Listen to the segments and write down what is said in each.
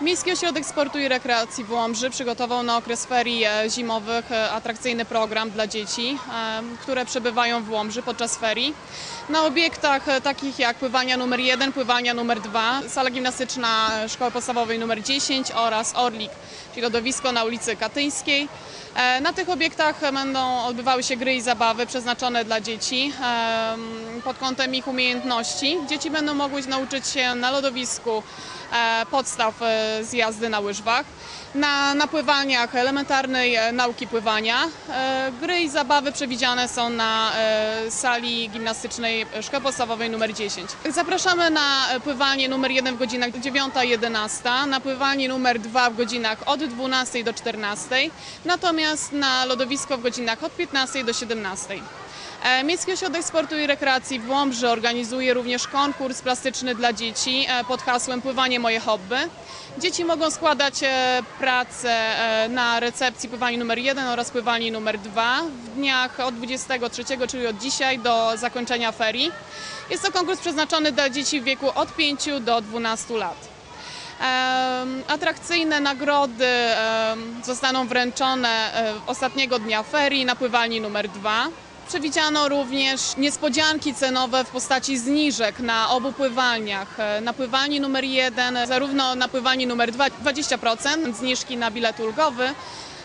Miejski Ośrodek Sportu i Rekreacji w Łomży przygotował na okres ferii e, zimowych e, atrakcyjny program dla dzieci, e, które przebywają w Łomży podczas ferii. Na obiektach takich jak pływania numer 1, pływania numer 2, sala gimnastyczna Szkoły Podstawowej numer 10 oraz Orlik, czyli lodowisko na ulicy Katyńskiej. Na tych obiektach będą odbywały się gry i zabawy przeznaczone dla dzieci pod kątem ich umiejętności. Dzieci będą mogły nauczyć się na lodowisku podstaw z jazdy na łyżwach, na, na pływaniach elementarnej e, nauki pływania. E, Gry i zabawy przewidziane są na e, sali gimnastycznej Szkoły Podstawowej nr 10. Zapraszamy na pływanie numer 1 w godzinach 9-11, na pływanie numer 2 w godzinach od 12 do 14, natomiast na lodowisko w godzinach od 15 do 17. E, Miejski Ośrodek Sportu i Rekreacji w Łomży organizuje również konkurs plastyczny dla dzieci e, pod hasłem Pływanie moje hobby. Dzieci mogą składać e, pracę na recepcji pływanie numer 1 oraz pływanie numer 2 w dniach od 23, czyli od dzisiaj do zakończenia ferii. Jest to konkurs przeznaczony dla dzieci w wieku od 5 do 12 lat. Atrakcyjne nagrody zostaną wręczone ostatniego dnia ferii na pływalni numer 2. Przewidziano również niespodzianki cenowe w postaci zniżek na obu pływalniach. E, Na pływalni numer 1, zarówno na pływalni numer 2 20% zniżki na bilet ulgowy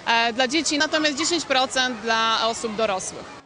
e, dla dzieci, natomiast 10% dla osób dorosłych.